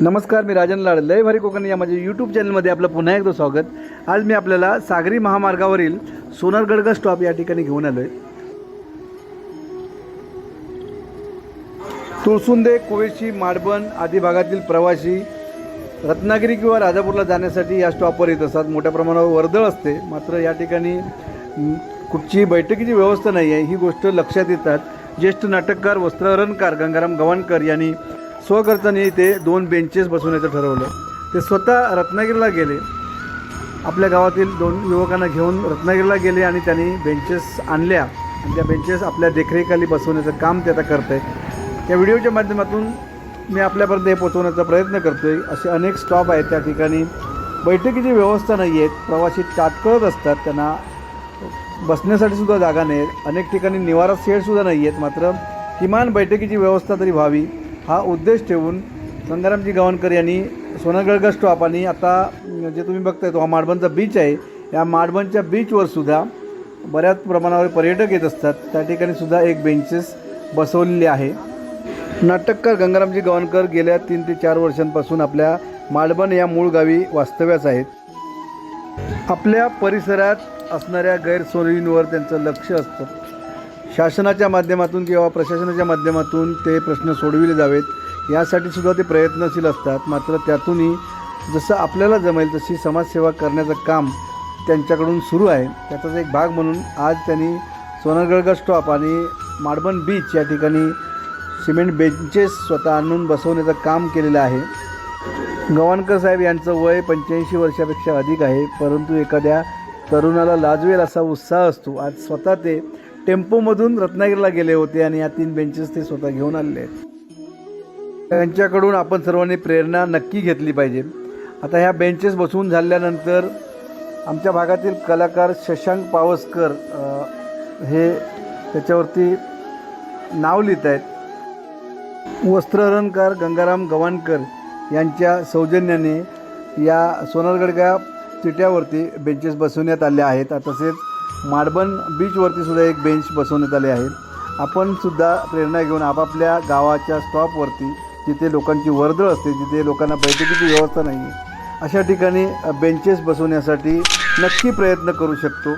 नमस्कार मी राजन लाड. लय भारी कोकण या माझ्या यूट्यूब चॅनलमध्ये आपलं पुन्हा एकदा स्वागत. आज मी आपल्याला सागरी महामार्गावरील सोनारगडगा स्टॉप या ठिकाणी घेऊन आलो आहे तुळसुंदे कोळशी माडबन आदी भागातील प्रवासी रत्नागिरी किंवा राजापूरला जाण्यासाठी या स्टॉपवर येत असतात. मोठ्या प्रमाणावर वर्दळ असते. मात्र या ठिकाणी कुठची बैठकीची व्यवस्था नाही आहे ही गोष्ट लक्षात येतात. ज्येष्ठ नाटककार वस्त्रहरणकार गंगाराम गवाणकर यांनी स्वकर्तानी ते दोन बेंचेस बसवण्याचं ठरवलं. ते स्वतः रत्नागिरीला गेले. आपल्या गावातील दोन युवकांना घेऊन रत्नागिरीला गेले आणि त्यांनी बेंचेस आणल्या. आणि त्या बेंचेस आपल्या देखरेखाली बसवण्याचं काम ते आता करत आहे त्या व्हिडिओच्या माध्यमातून मी आपल्यापर्यंत हे पोचवण्याचा प्रयत्न करतो आहे असे अनेक स्टॉप आहेत. त्या ठिकाणी बैठकीची व्यवस्था नाही आहेत. प्रवासी ताटकळत असतात. त्यांना बसण्यासाठी सुद्धा जागा नाही. आहेत अनेक ठिकाणी निवारा सेडसुद्धा नाही आहेत. मात्र किमान बैठकीची व्यवस्था तरी व्हावी. हा उद्देश ठेवून संग्रामजी गावणकर यांनी सोनागडगा स्टॉप आणि आता जे तुम्ही बघताय तो हा माडबनचा बीच आहे. या माडबनच्या बीचवर सुद्धा बऱ्याच प्रमाणावर पर्यटक येत असतात. त्या ठिकाणी सुद्धा एक बेंचेस बसवलेले आहे. नाटककार गंगारामजी गावणकर गेल्या तीन ते चार वर्षांपासून आपल्या माडबन या मूळ गावी वास्तव्यास आहेत. आपल्या परिसरात असणाऱ्या गैरसोयींवर त्यांचं लक्ष असतं. शासनाच्या माध्यमातून किंवा प्रशासनाच्या माध्यमातून ते प्रश्न सोडविले जावेत. यासाठी सुद्धा ते प्रयत्नशील असतात. मात्र त्यातूनही जसं आपल्याला जमेल तशी समाजसेवा करण्याचं काम त्यांच्याकडून सुरू आहे. त्याचाच एक भाग म्हणून आज त्यांनी सोनारगडगा स्टॉप आणि माडबन बीच या ठिकाणी सिमेंट बेंचेस स्वतः आणून बसवण्याचं काम केलेलं आहे. गवाणकर साहेब यांचं वय पंच्याऐंशी वर्षापेक्षा अधिक आहे. परंतु एखाद्या तरुणाला लाजवेल असा उत्साह असतो. आज स्वतः ते टेम्पोमधून रत्नागिरीला गेले होते आणि या तीन बेंचेस ते स्वतः घेऊन आलेले आहेत. त्यांच्याकडून आपण सर्वांनी प्रेरणा नक्की घेतली पाहिजे. आता ह्या बेंचेस बसवून झाल्यानंतर आमच्या भागातील कलाकार शशांक पावसकर हे त्याच्यावरती नाव लिहित आहेत. वस्त्रहरणकार गंगाराम गवाणकर यांच्या सौजन्याने या सोनारगडगा चिट्यावरती बेंचेस बसवण्यात आल्या आहेत. तसेच माडबन बीचवरती सुद्धा एक बेंच बसवण्यात आले आहे. आपण सुद्धा प्रेरणा घेऊन आपापल्या गावाच्या स्टॉपवरती जिथे लोकांची वर्दळ असते जिथे लोकांना बैठकीची व्यवस्था नाही आहे अशा ठिकाणी बेंचेस बसवण्यासाठी नक्की प्रयत्न करू शकतो.